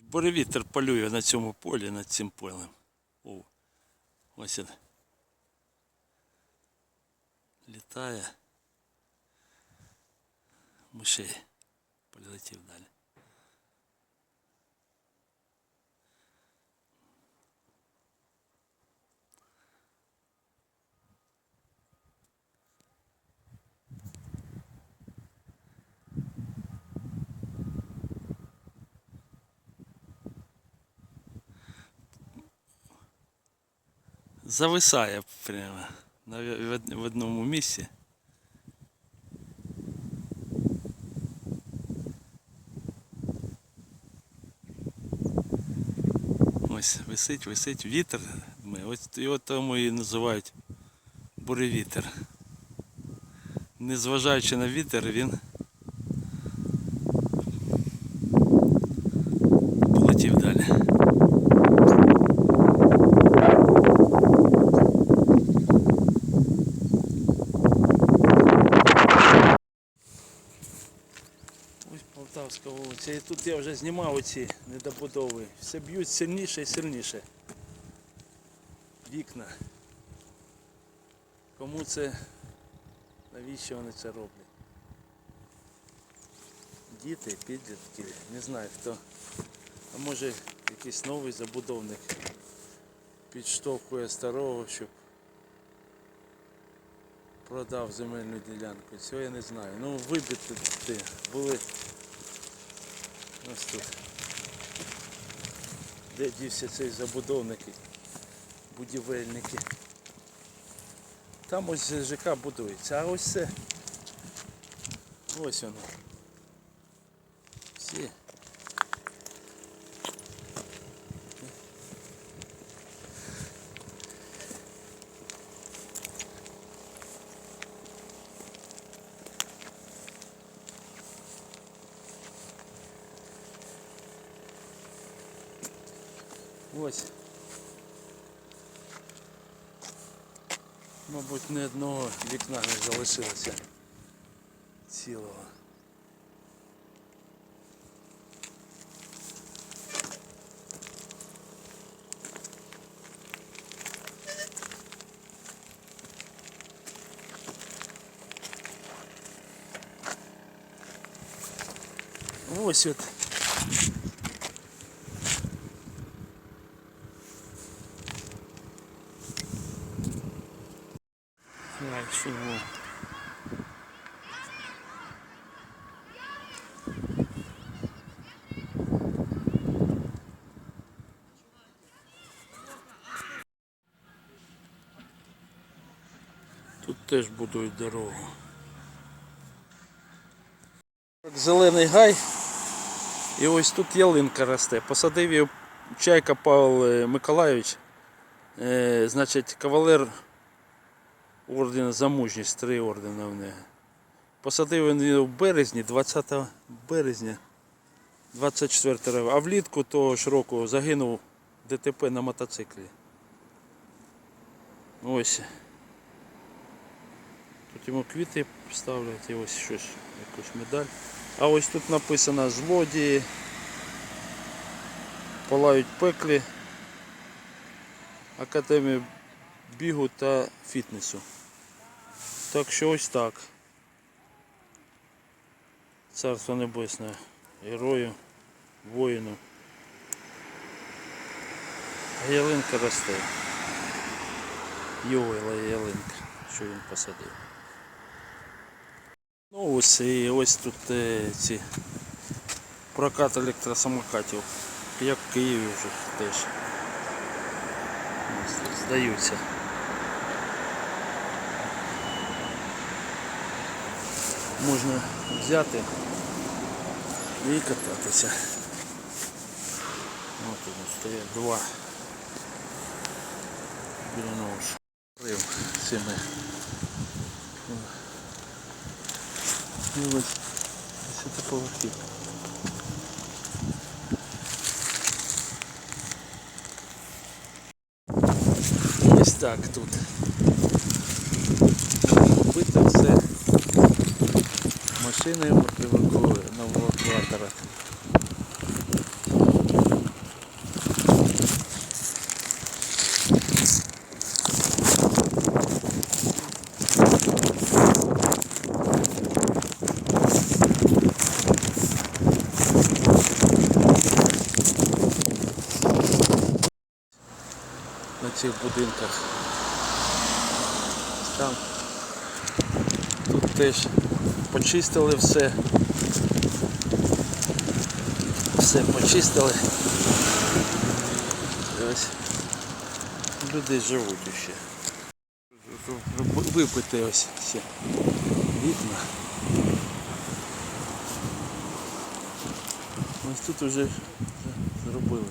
Буревітер полює на цьому полі, над цим полем. О, ось він. Літає. Мишей. Полетів далі. Зависає прямо в, од- в одному місці. Ось висить, висить вітер. Ось його тому і називають буревітер. Незважаючи на вітер, він полетів далі. Ось Полтавська вулиця. І тут я вже знімав оці недобудови. Все б'ють сильніше і сильніше. Вікна. Кому це, навіщо вони це роблять? Діти, підлітки, не знаю хто. А може якийсь новий забудовник підштовхує старого, щоб продав земельну ділянку. Цього я не знаю. Ну вибити були ось тут. Де дівся цей забудовники, будівельники. Там ось ЖК будується, а ось це. Ось воно. Всі. Ось. Мабуть, ні одного вікна не залишилося цілого. Ось от. Так, чого? Тут теж будують дорогу. Зелений гай. І ось тут ялинка росте. Посадив її Чайка Павло е, Миколайович. Е, значить, кавалер ордена за мужність, три ордена в нього. Посадив він в березні, 20 березня 24 року. А влітку того ж року загинув ДТП на мотоциклі. Ось. Тут йому квіти ставлять і ось щось, якусь медаль. А ось тут написано злодії. Палають пеклі. Академія бігу та фітнесу. Так що ось так. Царство Небесне. Герою, воїну. Ялинка росте. Йовила ялинка, що він посадив. Ну ось і ось тут е, ці прокат електросамокатів. Як в Києві вже теж. Здаються. Можна взяти і кататися. Ось тут стоять два. Біля нож. Рив цими. І ось ось це поверхів. Ось так тут. Бито все машиною ми привикли нового кватора. На цих будинках там тут теж почистили все. Все почистили. Ось люди живуть ще. Випити ось все. Вікна. Ось тут вже зробили.